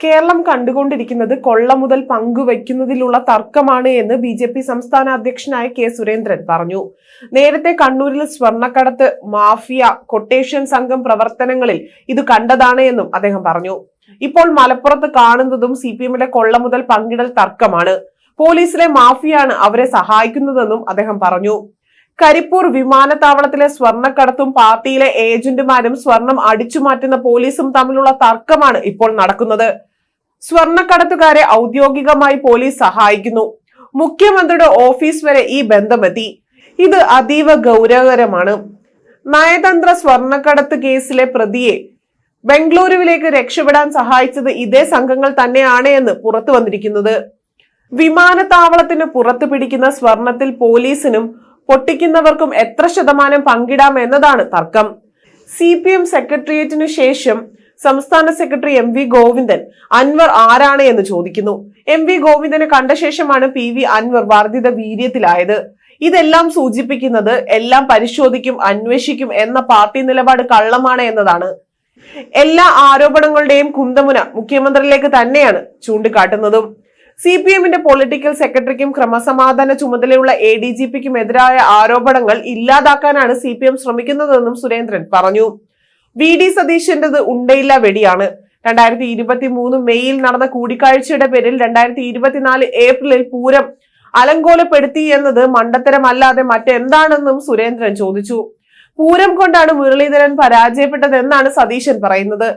കേരളം കണ്ടുകൊണ്ടിരിക്കുന്നത് കൊള്ള മുതൽ പങ്കുവയ്ക്കുന്നതിലുള്ള തർക്കമാണ് എന്ന് ബി ജെ പി സംസ്ഥാന അധ്യക്ഷനായ കെ സുരേന്ദ്രൻ പറഞ്ഞു. നേരത്തെ കണ്ണൂരിൽ സ്വർണക്കടത്ത് മാഫിയ കൊട്ടേഷൻ സംഘം പ്രവർത്തനങ്ങളിൽ ഇത് കണ്ടതാണ് എന്നും അദ്ദേഹം പറഞ്ഞു. ഇപ്പോൾ മലപ്പുറത്ത് കാണുന്നതും സി പി എമ്മിലെ കൊള്ള മുതൽ പങ്കിടൽ തർക്കമാണ്. പോലീസിലെ മാഫിയാണ് അവരെ സഹായിക്കുന്നതെന്നും അദ്ദേഹം പറഞ്ഞു. കരിപ്പൂർ വിമാനത്താവളത്തിലെ സ്വർണക്കടത്തും പാർട്ടിയിലെ ഏജന്റുമാരും സ്വർണം അടിച്ചുമാറ്റുന്ന പോലീസും തമ്മിലുള്ള തർക്കമാണ് ഇപ്പോൾ നടക്കുന്നത്. സ്വർണക്കടത്തുകാരെ ഔദ്യോഗികമായി പോലീസ് സഹായിക്കുന്നു. മുഖ്യമന്ത്രിയുടെ ഓഫീസ് വരെ ഈ ബന്ധമെത്തി. ഇത് അതീവ ഗൗരവകരമാണ്. നയതന്ത്ര സ്വർണക്കടത്ത് കേസിലെ പ്രതിയെ ബംഗളൂരുവിലേക്ക് രക്ഷപ്പെടാൻ സഹായിച്ചത് ഇതേ സംഘങ്ങൾ തന്നെയാണ് എന്ന് പുറത്തു വന്നിരിക്കുന്നത്. വിമാനത്താവളത്തിന് പുറത്തു പിടിക്കുന്ന സ്വർണത്തിൽ പോലീസിനും പൊട്ടിക്കുന്നവർക്കും എത്ര ശതമാനം പങ്കിടാം എന്നതാണ് തർക്കം. സി പി എം സെക്രട്ടേറിയറ്റിനു ശേഷം സംസ്ഥാന secretary M V Govindan Anwar ആരാണ് എന്ന് ചോദിക്കുന്നു. എം വി ഗോവിന്ദനെ കണ്ട ശേഷമാണ് പി വി അൻവർ വർദ്ധിത വീര്യത്തിലായത്. ഇതെല്ലാം സൂചിപ്പിക്കുന്നത് എല്ലാം പരിശോധിക്കും അന്വേഷിക്കും എന്ന പാർട്ടി നിലപാട് കള്ളമാണ് എന്നതാണ്. എല്ലാ ആരോപണങ്ങളുടെയും കുന്തമുന മുഖ്യമന്ത്രിയിലേക്ക് തന്നെയാണ് ചൂണ്ടിക്കാട്ടുന്നതും. സി പി എമ്മിന്റെ പൊളിറ്റിക്കൽ സെക്രട്ടറിക്കും ക്രമസമാധാന ചുമതലയുള്ള എ ഡി ജി പിക്കും എതിരായ ആരോപണങ്ങൾ ഇല്ലാതാക്കാനാണ് സി പി എം ശ്രമിക്കുന്നതെന്നും സുരേന്ദ്രൻ പറഞ്ഞു. വി ഡി സതീശന്റേത് ഉണ്ടയില്ല വെടിയാണ്. രണ്ടായിരത്തി ഇരുപത്തി മൂന്ന് മെയ്യിൽ നടന്ന കൂടിക്കാഴ്ചയുടെ പേരിൽ രണ്ടായിരത്തി ഇരുപത്തിനാല് ഏപ്രിലിൽ പൂരം അലങ്കോലപ്പെടുത്തി എന്നത് മണ്ടത്തരമല്ലാതെ മറ്റെന്താണെന്നും സുരേന്ദ്രൻ ചോദിച്ചു. പൂരം കൊണ്ടാണ് മുരളീധരൻ പരാജയപ്പെട്ടതെന്നാണ് സതീശൻ പറയുന്നത്.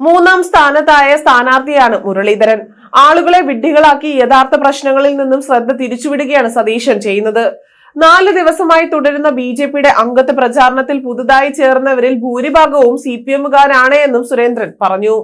മൂന്നാം സ്ഥാനത്തായ സ്ഥാനാർത്ഥിയാണ് മുരളീധരൻ. ആളുകളെ വിഡ്ഢികളാക്കി യഥാർത്ഥ പ്രശ്നങ്ങളിൽ നിന്നും ശ്രദ്ധ തിരിച്ചുവിടുകയാണ് സതീശൻ ചെയ്യുന്നത്. നാല് ദിവസമായി തുടരുന്ന ബി ജെ പിയുടെ അംഗത്വ പ്രചാരണത്തിൽ പുതുതായി ചേർന്നവരിൽ ഭൂരിഭാഗവും സി പി എമ്മുകാരാണ് എന്നും സുരേന്ദ്രൻ പറഞ്ഞു.